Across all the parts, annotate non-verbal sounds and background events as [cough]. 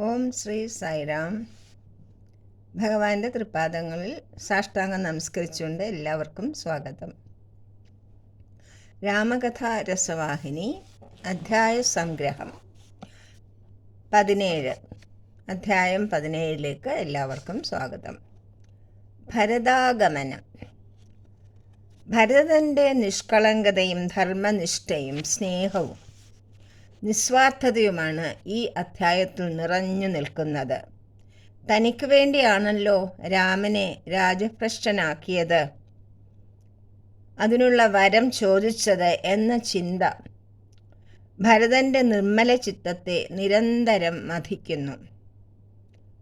ഓം ശ്രീ സായിരാം ഭഗവാന്റെ തൃപ്പാദങ്ങളിൽ സാഷ്ടാംഗം നമസ്കരിച്ചുകൊണ്ട് എല്ലാവർക്കും സ്വാഗതം. രാമകഥ രസവാഹിനി അധ്യായ സംഗ്രഹം. പതിനേഴ്. അധ്യായം പതിനേഴിലേക്ക് എല്ലാവർക്കും സ്വാഗതം. ഭരതാഗമനം. ഭരതന്റെ നിഷ്കളങ്കതയും ധർമ്മനിഷ്ഠയും സ്നേഹവും നിസ്വാർത്ഥതയുമാണ് ഈ അധ്യായത്തിൽ നിറഞ്ഞു നിൽക്കുന്നത്. തനിക്ക് വേണ്ടിയാണല്ലോ രാമനെ രാജഭ്രഷ്ടനാക്കിയത്. അതിനുള്ള വരം ചോദിച്ചത് എന്ന ചിന്ത ഭരതന്റെ നിർമ്മല ചിത്തത്തെ നിരന്തരം മഥിക്കുന്നു.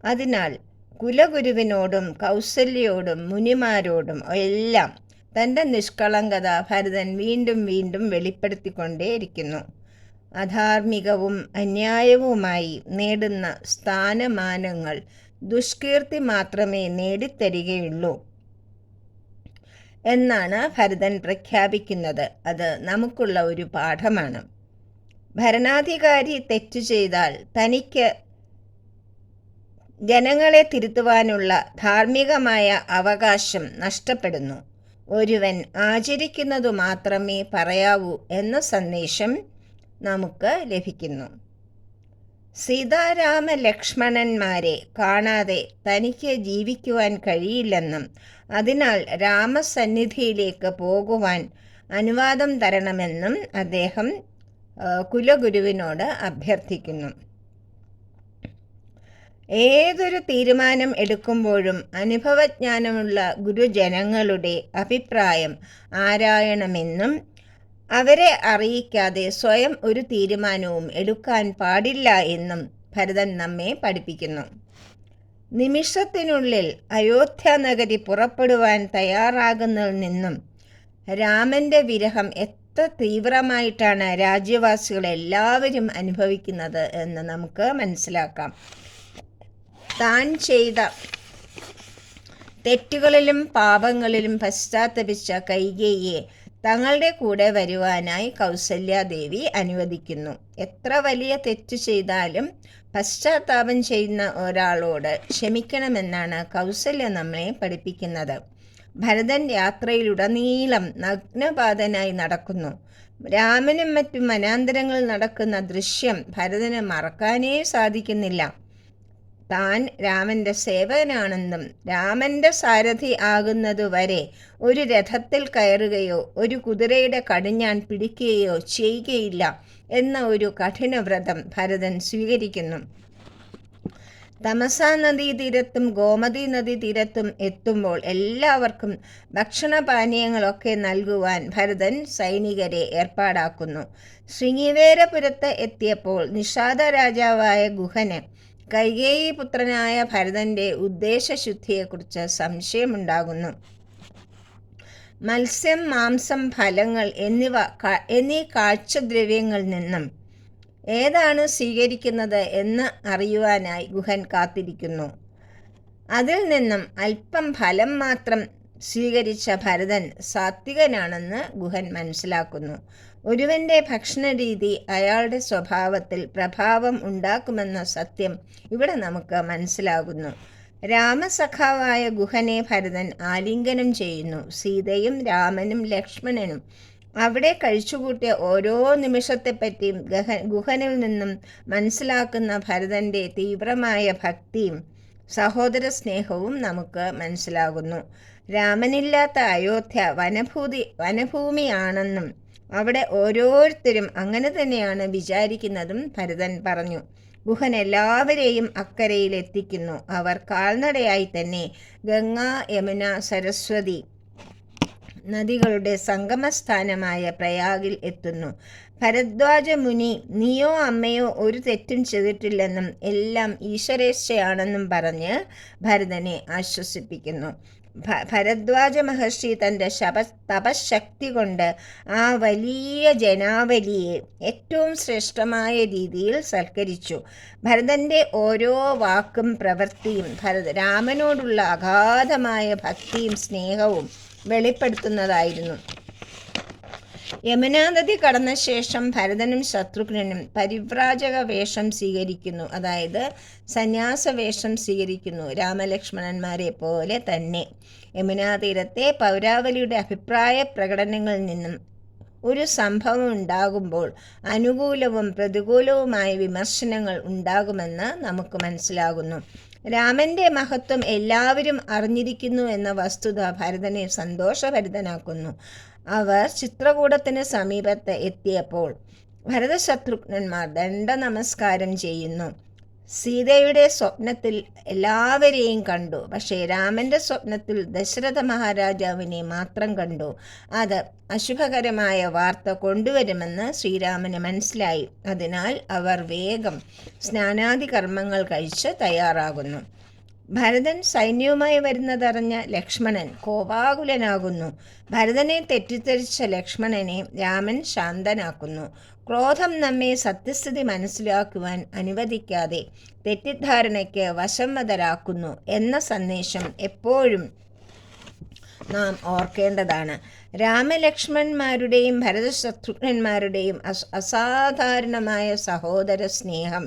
അതിനാൽ കുലഗുരുവിനോടും കൗസല്യോടും മുനിമാരോടും എല്ലാം തന്റെ നിഷ്കളങ്കത ഭരതൻ വീണ്ടും വീണ്ടും വെളിപ്പെടുത്തിക്കൊണ്ടേയിരിക്കുന്നു. അധാർമികവും അന്യായവുമായി നേടുന്ന സ്ഥാനമാനങ്ങൾ ദുഷ്കീർത്തി മാത്രമേ നേടിത്തരികയുള്ളൂ എന്നാണ് ഭരതൻ പ്രഖ്യാപിക്കുന്നത്. അത് നമുക്കുള്ള ഒരു പാഠമാണ്. ഭരണാധികാരി തെറ്റു ചെയ്താൽ തനിക്ക് ജനങ്ങളെ തിരുത്തുവാനുള്ള ധാർമ്മികമായ അവകാശം നഷ്ടപ്പെടുന്നു. ഒരുവൻ ആചരിക്കുന്നതു മാത്രമേ പറയാവൂ എന്ന സന്ദേശം നമുക്ക് ലഭിക്കുന്നു. സീതാരാമ ലക്ഷ്മണന്മാരെ കാണാതെ തനിക്ക് ജീവിക്കുവാൻ കഴിയില്ലെന്നും അതിനാൽ രാമസന്നിധിയിലേക്ക് പോകുവാൻ അനുവാദം തരണമെന്നും അദ്ദേഹം കുലഗുരുവിനോട് അഭ്യർത്ഥിക്കുന്നു. ഏതൊരു തീരുമാനം എടുക്കുമ്പോഴും അനുഭവജ്ഞാനമുള്ള ഗുരുജനങ്ങളുടെ അഭിപ്രായം ആരായണമെന്നും അവരെ അറിയിക്കാതെ സ്വയം ഒരു തീരുമാനവും എടുക്കാൻ പാടില്ല എന്നും ഭരതൻ നമ്മെ പഠിപ്പിക്കുന്നു. നിമിഷത്തിനുള്ളിൽ അയോധ്യ നഗരി പുറപ്പെടുവാൻ തയ്യാറാകുന്നതിൽ നിന്നും രാമന്റെ വിരഹം എത്ര തീവ്രമായിട്ടാണ് രാജ്യവാസികൾ എല്ലാവരും അനുഭവിക്കുന്നത് എന്ന് നമുക്ക് മനസ്സിലാക്കാം. താൻ ചെയ്ത തെറ്റുകളിലും പാപങ്ങളിലും പശ്ചാത്തപിച്ച കൈകേയെ തങ്ങളുടെ കൂടെ വരുവാനായി കൗസല്യാദേവി അനുവദിക്കുന്നു. എത്ര വലിയ തെറ്റ് ചെയ്താലും പശ്ചാത്താപം ചെയ്യുന്ന ഒരാളോട് ക്ഷമിക്കണമെന്നാണ് കൗസല്യ നമ്മളെ പഠിപ്പിക്കുന്നത്. ഭരതൻ യാത്രയിലുടനീളം നഗ്നപാതനായി നടക്കുന്നു. രാമനും മറ്റും വനാന്തരങ്ങളിൽ നടക്കുന്ന ദൃശ്യം ഭരതന് മറക്കാനേ സാധിക്കുന്നില്ല. താൻ രാമന്റെ സേവകനാണെന്നും രാമന്റെ സാരഥി ആകുന്നതുവരെ ഒരു രഥത്തിൽ കയറുകയോ ഒരു കുതിരയുടെ കടിഞ്ഞാൻ പിടിക്കുകയോ ചെയ്യുകയില്ല എന്ന ഒരു കഠിനവ്രതം ഭരതൻ സ്വീകരിക്കുന്നു. തമസാ നദീ തീരത്തും ഗോമതി നദീതീരത്തും എത്തുമ്പോൾ എല്ലാവർക്കും ഭക്ഷണപാനീയങ്ങളൊക്കെ നൽകുവാൻ ഭരതൻ സൈനികരെ ഏർപ്പാടാക്കുന്നു. ശൃംഗിവേരപുരത്ത് എത്തിയപ്പോൾ നിഷാദ രാജാവായ ഗുഹന് കൈകേയി പുത്രനായ ഭരതന്റെ ഉദ്ദേശശുദ്ധിയെക്കുറിച്ച് സംശയമുണ്ടാകുന്നു. മത്സ്യം മാംസം ഫലങ്ങൾ എന്നിവ എന്നീ കാഴ്ചദ്രവ്യങ്ങളിൽ നിന്നും ഏതാണ് സ്വീകരിക്കുന്നത് എന്ന് അറിയുവാനായി ഗുഹൻ കാത്തിരിക്കുന്നു. അതിൽ നിന്നും അല്പം ഫലം മാത്രം സ്വീകരിച്ച ഭരതൻ സാത്വികനാണെന്ന് ഗുഹൻ മനസ്സിലാക്കുന്നു. ഒരുവന്റെ ഭക്ഷണരീതി അയാളുടെ സ്വഭാവത്തിൽ പ്രഭാവം ഉണ്ടാക്കുമെന്ന സത്യം ഇവിടെ നമുക്ക് മനസ്സിലാകുന്നു. രാമസഖാവായ ഗുഹനെ ഭരതൻ ആലിംഗനം ചെയ്യുന്നു. സീതയും രാമനും ലക്ഷ്മണനും അവിടെ കഴിച്ചുകൂട്ടിയ ഓരോ നിമിഷത്തെപ്പറ്റിയും ഗഹ ഗുഹനിൽ നിന്നും മനസ്സിലാക്കുന്ന ഭരതന്റെ തീവ്രമായ ഭക്തിയും സഹോദര സ്നേഹവും നമുക്ക് മനസ്സിലാകുന്നു. രാമനില്ലാത്ത അയോധ്യ വനഭൂതി വനഭൂമിയാണെന്നും അവിടെ ഓരോരുത്തരും അങ്ങനെ തന്നെയാണ് വിചാരിക്കുന്നതും ഭരതൻ പറഞ്ഞു. ഗുഹൻ എല്ലാവരെയും അക്കരയിൽ എത്തിക്കുന്നു. അവർ കാൽനടയായി തന്നെ ഗംഗ യമുന സരസ്വതി നദികളുടെ സംഗമസ്ഥാനമായ പ്രയാഗിൽ എത്തുന്നു. ഭരദ്വാജ മുനി നീയോ അമ്മയോ ഒരു തെറ്റും ചെയ്തിട്ടില്ലെന്നും എല്ലാം ഈശ്വരേച്ഛയാണെന്നും പറഞ്ഞ് ഭരതനെ ആശ്വസിപ്പിക്കുന്നു. ഭരദ്വാജ മഹർഷി തന്റെ ശപ തപശക്തി കൊണ്ട് ആ വലിയ ജനാവലിയെ ഏറ്റവും ശ്രേഷ്ഠമായ രീതിയിൽ സൽക്കരിച്ചു. ഭരതന്റെ ഓരോ വാക്കും പ്രവൃത്തിയും ഭരത് രാമനോടുള്ള അഗാധമായ ഭക്തിയും സ്നേഹവും വെളിപ്പെടുത്തുന്നതായിരുന്നു. യമുനാ നദി കടന്ന ശേഷം ഭരതനും ശത്രുഘ്നനും പരിവ്രാജക വേഷം സ്വീകരിക്കുന്നു. അതായത് സന്യാസ വേഷം സ്വീകരിക്കുന്നു രാമലക്ഷ്മണന്മാരെ പോലെ തന്നെ. യമുനാ തീരത്തെ പൗരാവലിയുടെ അഭിപ്രായ പ്രകടനങ്ങളിൽ നിന്നും ഒരു സംഭവം ഉണ്ടാകുമ്പോൾ അനുകൂലവും പ്രതികൂലവുമായ വിമർശനങ്ങൾ ഉണ്ടാകുമെന്ന് നമുക്ക് മനസ്സിലാകുന്നു. രാമന്റെ മഹത്വം എല്ലാവരും അറിഞ്ഞിരിക്കുന്നു എന്ന വസ്തുത ഭരതനെ സന്തോഷഭരിതനാക്കുന്നു. അവർ ചിത്രകൂടത്തിന് സമീപത്ത് എത്തിയപ്പോൾ ഭരതശത്രുഘ്നന്മാർ ദണ്ഡ നമസ്കാരം ചെയ്യുന്നു. സീതയുടെ സ്വപ്നത്തിൽ എല്ലാവരെയും കണ്ടു. പക്ഷേ രാമന്റെ സ്വപ്നത്തിൽ ദശരഥ മഹാരാജാവിനെ മാത്രം കണ്ടു. അത് അശുഭകരമായ വാർത്ത കൊണ്ടുവരുമെന്ന് ശ്രീരാമന് മനസ്സിലായി. അതിനാൽ അവർ വേഗം സ്നാനാദി കർമ്മങ്ങൾ കഴിച്ച് തയ്യാറാകുന്നു. ഭരതൻ സൈന്യവുമായി വരുന്നതറിഞ്ഞ ലക്ഷ്മണൻ കോപാകുലനാകുന്നു. ഭരതനെ തെറ്റിദ്ധരിച്ച ലക്ഷ്മണനെ രാമൻ ശാന്തനാക്കുന്നു. ക്രോധം നമ്മെ സത്യസ്ഥിതി മനസ്സിലാക്കുവാൻ അനുവദിക്കാതെ തെറ്റിദ്ധാരണയ്ക്ക് വശംവതരാക്കുന്നു എന്ന സന്ദേശം എപ്പോഴും നാം ഓർക്കേണ്ടതാണ്. രാമലക്ഷ്മണന്മാരുടെയും ഭരതശത്രുഘ്നന്മാരുടെയും അസാധാരണമായ സഹോദര സ്നേഹം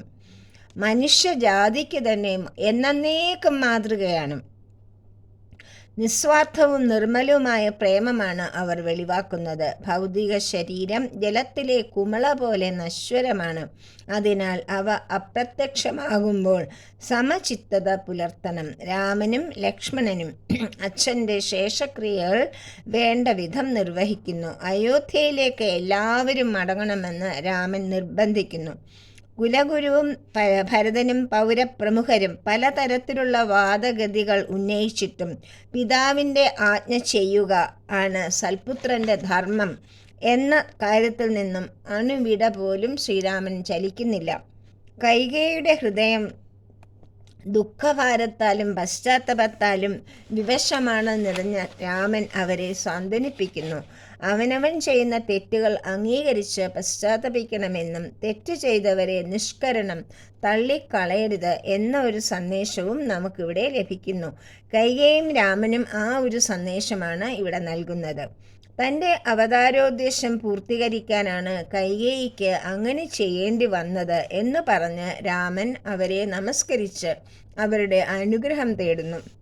മനുഷ്യജാതിക്ക് തന്നെ എന്നേക്കും മാതൃകയാണ്. നിസ്വാർത്ഥവും നിർമ്മലവുമായ പ്രേമമാണ് അവർ വെളിവാക്കുന്നത്. ഭൗതിക ശരീരം ജലത്തിലെ കുമള പോലെ നശ്വരമാണ്. അതിനാൽ അവ അപ്രത്യക്ഷമാകുമ്പോൾ സമചിത്തത പുലർത്തണം. രാമനും ലക്ഷ്മണനും [clears throat] അച്ഛന്റെ ശേഷക്രിയകൾ വേണ്ട വിധം നിർവഹിക്കുന്നു. അയോധ്യയിലേക്ക് എല്ലാവരും മടങ്ങണമെന്ന് രാമൻ നിർബന്ധിക്കുന്നു. കുലഗുരുവും ഭരതനും പൗരപ്രമുഖരും പലതരത്തിലുള്ള വാദഗതികൾ ഉന്നയിച്ചിട്ടും പിതാവിന്റെ ആജ്ഞ ചെയ്യുക ആണ് സൽപുത്രന്റെ ധർമ്മം എന്ന കാര്യത്തിൽ നിന്നും അണുവിട പോലും ശ്രീരാമൻ ചലിക്കുന്നില്ല. കൈകയുടെ ഹൃദയം ദുഃഖഭാരത്താലും പശ്ചാത്തപത്താലും വിവശമാണ് നിറഞ്ഞ രാമൻ അവരെ സാന്ത്വനിപ്പിക്കുന്നു അവനവൻ ചെയ്യുന്ന തെറ്റുകൾ അംഗീകരിച്ച് പശ്ചാത്തപിക്കണമെന്നും തെറ്റ് ചെയ്തവരെ നിഷ്കരണം തള്ളിക്കളയരുത് എന്ന ഒരു സന്ദേശവും നമുക്കിവിടെ ലഭിക്കുന്നു. കൈകയും രാമനും ആ ഒരു സന്ദേശമാണ് ഇവിടെ നൽകുന്നത്. തന്റെ അവതാരോദ്ദേശം പൂർത്തീകരിക്കാനാണ് കൈകേയിക്ക് അങ്ങനെ ചെയ്യേണ്ടി വന്നത് എന്ന് പറഞ്ഞ് രാമൻ അവരെ നമസ്കരിച്ച് അവരുടെ അനുഗ്രഹം തേടുന്നു.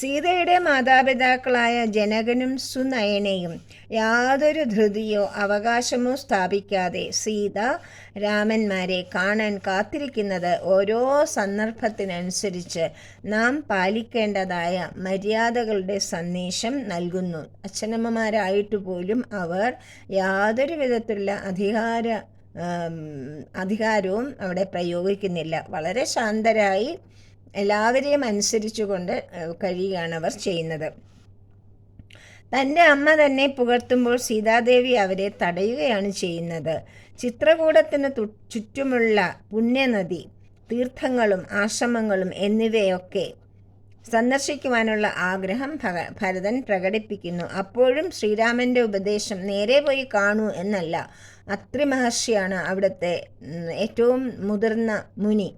സീതയുടെ മാതാപിതാക്കളായ ജനകനും സുനയനയും യാതൊരു ധൃതിയോ അവകാശമോ സ്ഥാപിക്കാതെ സീത രാമന്മാരെ കാണാൻ കാത്തിരിക്കുന്നത് ഓരോ സന്ദർഭത്തിനനുസരിച്ച് നാം പാലിക്കേണ്ടതായ മര്യാദകളുടെ സന്ദേശം നൽകുന്നു. അച്ഛനമ്മമാരായിട്ട് പോലും അവർ യാതൊരു വിധത്തിലുള്ള അധികാര അധികാരവും അവിടെ പ്രയോഗിക്കുന്നില്ല. വളരെ ശാന്തരായി എല്ലാവരെയും അനുസരിച്ചുകൊണ്ട് കഴിയുകയാണ് അവർ ചെയ്യുന്നത്. തന്റെ അമ്മ തന്നെ പുകഴ്ത്തുമ്പോൾ സീതാദേവി അവരെ തടയുകയാണ് ചെയ്യുന്നത്. ചിത്രകൂടത്തിന് ചുറ്റുമുള്ള പുണ്യനദി തീർത്ഥങ്ങളും ആശ്രമങ്ങളും എന്നിവയൊക്കെ സന്ദർശിക്കുവാനുള്ള ആഗ്രഹം ഭരതൻ പ്രകടിപ്പിക്കുന്നു. അപ്പോഴും ശ്രീരാമന്റെ ഉപദേശം നേരെ പോയി കാണൂ എന്നല്ല അത്രി മഹർഷിയാണ് അവിടുത്തെ ഏറ്റവും മുതിർന്ന മുനി.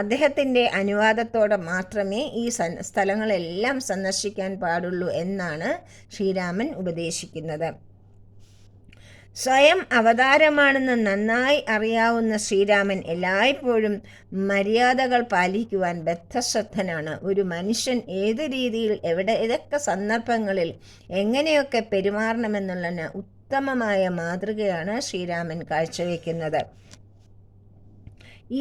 അദ്ദേഹത്തിന്റെ അനുവാദത്തോടെ മാത്രമേ ഈ സ്ഥലങ്ങളെല്ലാം സന്ദർശിക്കാൻ പാടുള്ളൂ എന്നാണ് ശ്രീരാമൻ ഉപദേശിക്കുന്നത്. സ്വയം അവതാരമാണെന്ന് നന്നായി അറിയാവുന്ന ശ്രീരാമൻ എല്ലായ്പ്പോഴും മര്യാദകൾ പാലിക്കുവാൻ ബദ്ധശ്രദ്ധനാണ്. ഒരു മനുഷ്യൻ ഏത് രീതിയിൽ എവിടെ ഏതൊക്കെ സന്ദർഭങ്ങളിൽ എങ്ങനെയൊക്കെ പെരുമാറണമെന്നുള്ളതിന് ഉത്തമമായ മാതൃകയാണ് ശ്രീരാമൻ കാഴ്ചവെക്കുന്നത്.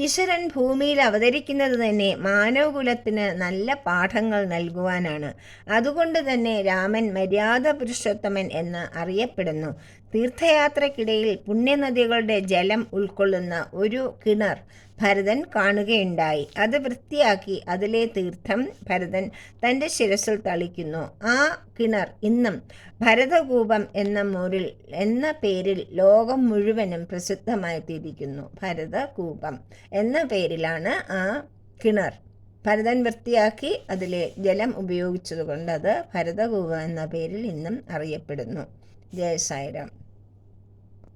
ഈശ്വരൻ ഭൂമിയിൽ അവതരിക്കുന്നത് തന്നെ മാനവകുലത്തിന് നല്ല പാഠങ്ങൾ നൽകുവാനാണ്. അതുകൊണ്ട് തന്നെ രാമൻ മര്യാദ പുരുഷോത്തമൻ എന്ന് അറിയപ്പെടുന്നു. തീർത്ഥയാത്രക്കിടയിൽ പുണ്യനദികളുടെ ജലം ഉൾക്കൊള്ളുന്ന ഒരു കിണർ ഭരതൻ കാണുകയുണ്ടായി. അത് വൃത്തിയാക്കി അതിലെ തീർത്ഥം ഭരതൻ തന്റെ ശിരസിൽ തളിക്കുന്നു. ആ കിണർ ഇന്നും ഭരതകൂപം എന്ന മുറിൽ എന്ന പേരിൽ ലോകം മുഴുവനും പ്രസിദ്ധമായി തീരിക്കുന്നു ഭരതകൂപം എന്ന പേരിലാണ് ആ കിണർ. ഭരതൻ വൃത്തിയാക്കി അതിലെ ജലം ഉപയോഗിച്ചതുകൊണ്ട് അത് ഭരതകൂപം എന്ന പേരിൽ ഇന്നും അറിയപ്പെടുന്നു. ജയ സായിരാം.